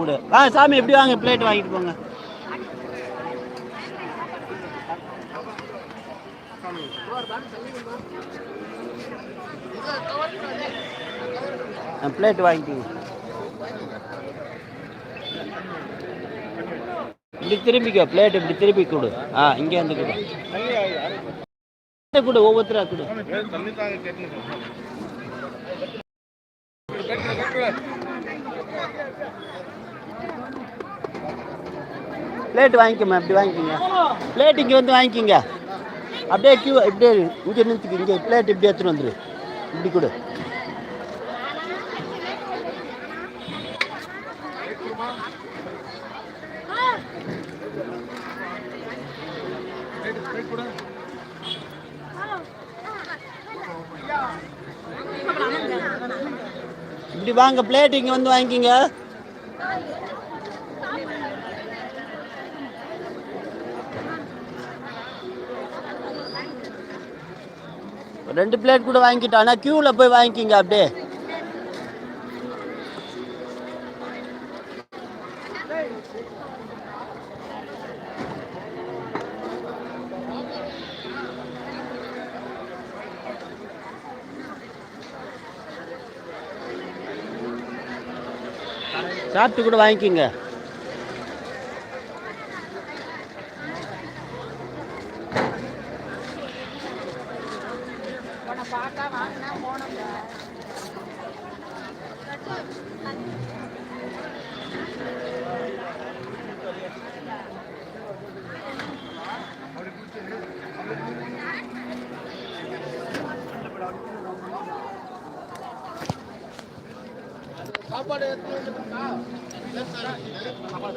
கொடு. ஆ சாமி எப்படி வாங்க பிளேட் வாங்கிட்டு போங்க. பிளேட் வாங்கிக்கோங்க இப்படி திரும்பிக்கோ பிளேட் இப்படி திருப்பி கொடு. ஆ இங்கே வந்து கொடு. கொடு ஒவ்வொருத்தரா கொடு. பிளேட் வாங்கிக்கோமா இப்படி வாங்கிக்கோங்க. பிளேட் இங்கே வந்து வாங்கிக்கோங்க. அப்படியே கியூ இப்படியே இங்கே நிறுத்திக்க இங்கே பிளேட் இப்படி எடுத்துகிட்டு வந்துடு இப்படி கொடு. இப்படி வாங்க பிளேட் இங்கே வந்து வாங்கிக்கோங்க. ரெண்டு பிளேட் கூட வாங்கிட்டோம் ஆனால் க்யூவில் போய் வாங்கிக்கிங்க அப்படியே. சாப்பிட்டு கூட வாங்கிக்கிங்க. ஆ. மக்கள் சாப்பிட்டு ம், சாப்பாடு சாப்பாடு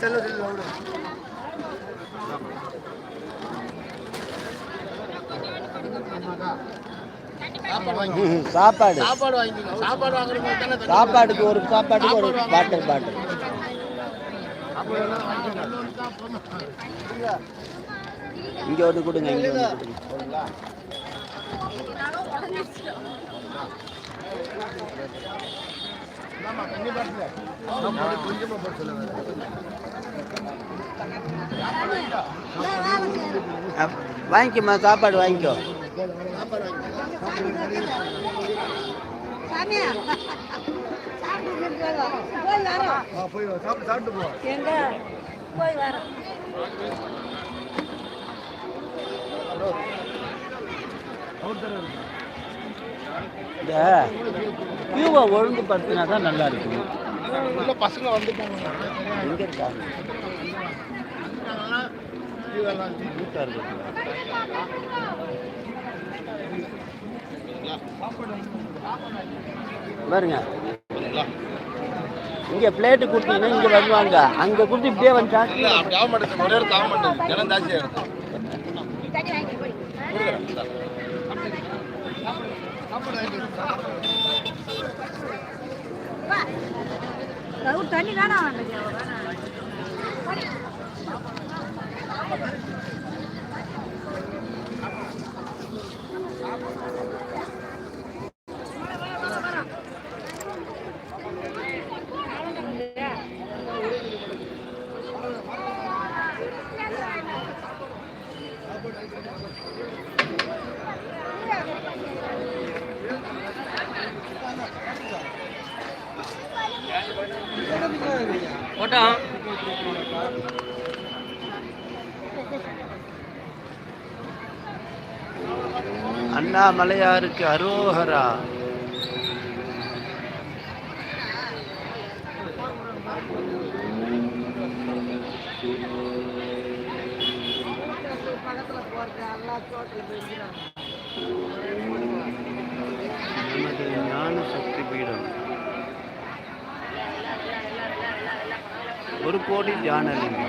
செல்ல செல்ல வாங்குறவங்க தானே தண்ணி சாப்பாடுக்கு ஒரு சாப்பாட்டுக்கு ஒரு பாட்டில் பாட்டில். இங்கே ஒன்று கொடுங்க இங்கே ஒன்று கொடுங்க. வாங்கிக்கம்மா சாப்பாடு வாங்கிக்கோ. சாப்பிட்டு இருக்கோம். போய் சாப்பிட்டு சாப்பிட்டு போ எங்க போய் வரோம் இந்த கியூவை ஒழுங்குபடுத்தினா தான் நல்லா இருக்கும். உள்ள பசங்க வந்துட்டாங்க. எங்கே இருக்காங்க வீட்டாக இருக்கு. பாருங்க. இங்கே பிளேட்டு கொடுத்தீங்கன்னா இங்கே வருவாங்க. அங்கே கொடுத்து இப்படியே வந்துட்டா இல்ல அப்படி ஆக மாட்டேங்குது ஒரே ஒரு ஆக மாட்டேங்குது ஜனம் ஜாஸ்தியா இருக்கு ஒரு தண்ணி தானே அண்ணாமலையாருக்கு அரோகரா நமது ஞான சக்தி பீடம் ஒரு கோடி தியானலிங்கம்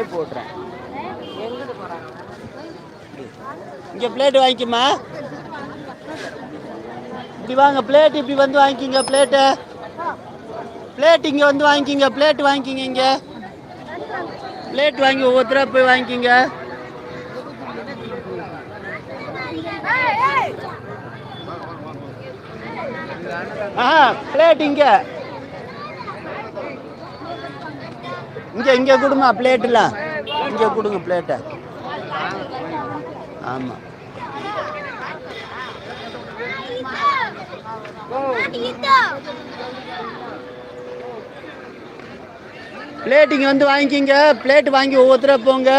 லைவ் போட்டுறேன் இங்கே பிளேட் வாங்கிக்கம்மா இப்படி வாங்க பிளேட் இப்படி வந்து வாங்கிக்கிங்க பிளேட்டு பிளேட் இங்கே வந்து வாங்கிக்கிங்க பிளேட் வாங்கிக்கிங்க இங்கே. பிளேட் வாங்கி ஒவ்வொருத்தராக போய் வாங்கிக்கிங்க. ஆ பிளேட் இங்கே. இங்கே இங்கே கொடுமா பிளேட்டில் இங்கே கொடுங்க பிளேட்டை ஆமாம் பிளேட் இங்கே வந்து வாங்கிக்கிங்க. பிளேட் வாங்கி ஒவ்வொருத்தரா போங்க.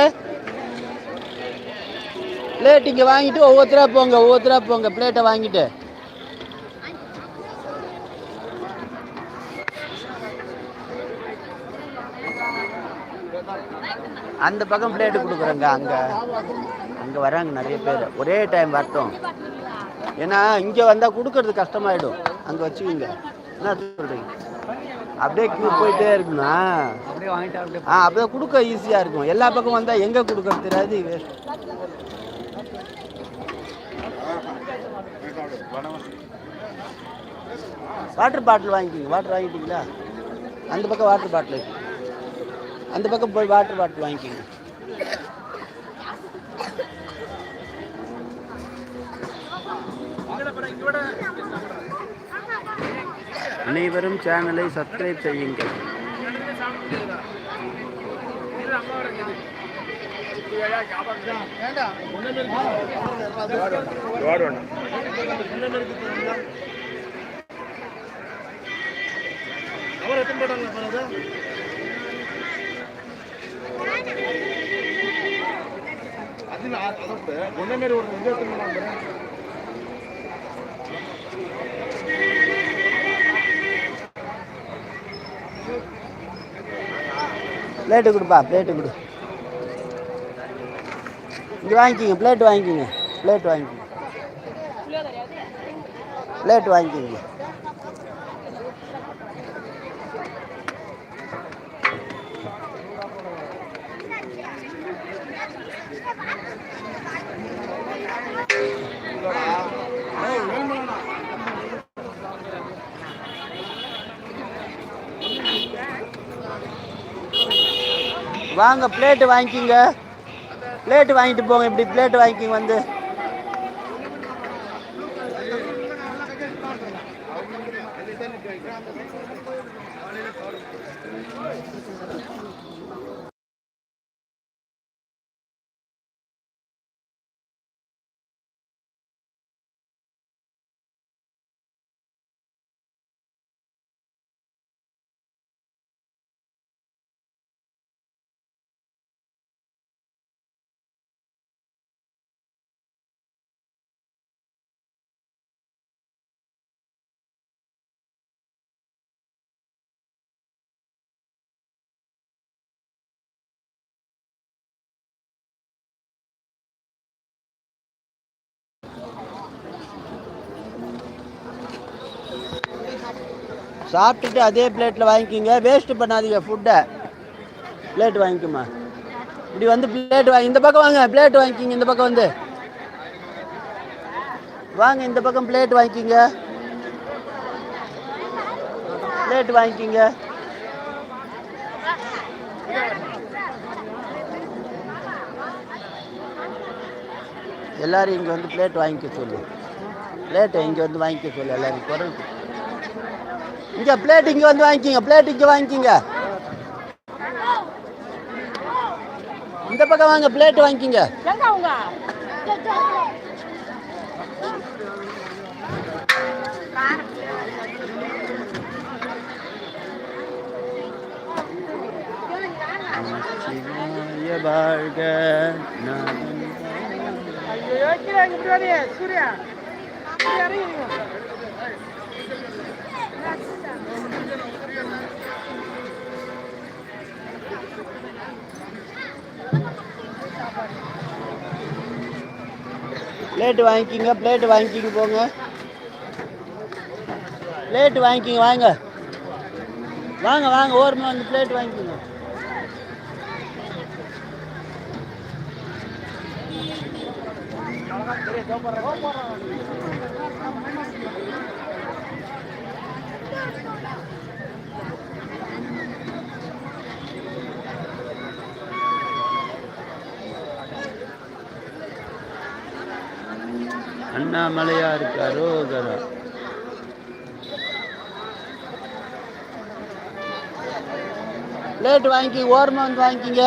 பிளேட் இங்கே வாங்கிட்டு ஒவ்வொருத்தரா போங்க ஒவ்வொருத்தரா போங்க. பிளேட்டை வாங்கிட்டு. அந்த பக்கம் பிளேட்டு கொடுக்குறேங்க அங்கே. அங்கே வராங்க நிறைய பேர். ஒரே டைம் வரட்டும். ஏன்னா இங்கே வந்தால் கொடுக்கறது கஷ்டமாயிடும். அங்கே வச்சுக்கோங்க. என்ன சொல்கிறீங்க அப்படியே கியூ போயிட்டே இருக்குண்ணா. ஆ அப்படியே கொடுக்க ஈஸியாக இருக்கும். எல்லா பக்கம் வந்தால் எங்கே கொடுக்கறது தெரியாது வேஸ்ட் வாட்டர் பாட்டில் வாங்கிக்கிங்க. வாட்டர் வாங்கிட்டீங்களா? அந்த பக்கம் வாட்டர் பாட்டில் அந்த பக்கம் போய் வாட்டர் பாட்டில் வாங்கிக்கிங்க. அனைவரும் சேனலை சப்ஸ்கிரைப் செய்யுங்கள். அவர் எத்தனை போட்டாங்க பாருங்க அதில் ஒன்றே மாரி ஒரு பிளேட்டு கொடுப்பா பிளேட்டு கொடு. இங்கே வாங்கிக்கிங்க பிளேட் வாங்கிக்கிங்க பிளேட் வாங்கிக்கிங்க. பிளேட் வாங்கிக்கிங்க. வாங்க பிளேட்டு வாங்கிக்கிங்க. பிளேட்டு வாங்கிட்டு போங்க இப்படி பிளேட்டு வாங்கிக்கிங்க வந்து. சாப்பிட்டுட்டு அதே பிளேட்டில் வாங்கிக்கிங்க. வேஸ்ட்டு பண்ணாதீங்க ஃபுட்டை பிளேட் வாங்கிக்குமா? இப்படி வந்து பிளேட் வாங்கி இந்த பக்கம் வாங்க பிளேட் வாங்கிக்கிங்க இந்த பக்கம் வந்து. வாங்க இந்த பக்கம் பிளேட் வாங்கிக்கிங்க. பிளேட் வாங்கிக்கிங்க. எல்லாரும் இங்கே வந்து பிளேட் வாங்கிக்க சொல்லு. பிளேட்டை இங்கே வந்து வாங்கிக்க சொல்லு எல்லாரும் குரல் இங்கே பிளேட் இங்கே வந்து வாங்கிக்கிங்க பிளேட் இங்கே வாங்கிக்கிங்க. இந்த பக்கம் வாங்க பிளேட் வாங்கிக்கிங்க. வாழ்க நாதன் சூர்யா. பிளேட்டு வாங்கிக்கிங்க பிளேட்டு வாங்கிக்கிங்க போங்க. பிளேட்டு வாங்கிக்கிங்க வாங்க. வாங்க வாங்க ஓரமாக வந்து பிளேட் வாங்கிக்கிங்க. போடுறோம் அண்ணாமலையா இருக்காரோ லேட் வாங்கி ஓரமாக வந்து வாங்கிக்கிங்க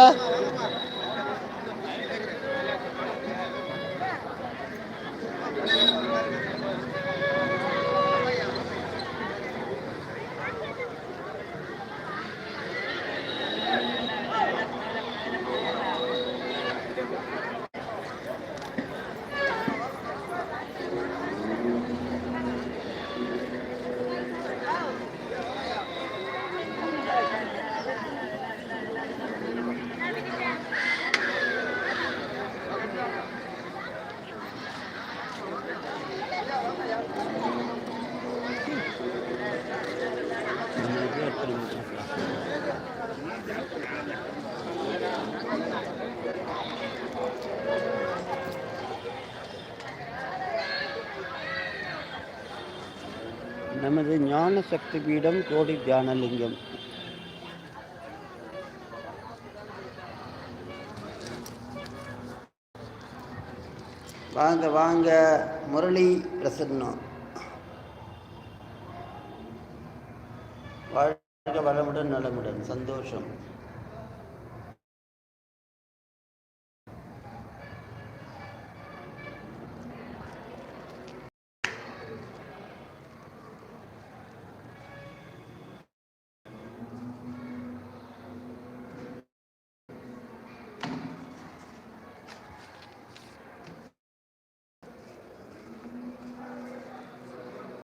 நமது ஞான சக்தி பீடம் கோடி தியானலிங்கம் வாங்க வாங்க முரளி பிரசன்னம். வாழ்க வளமுடன் நலமுடன் சந்தோஷம்.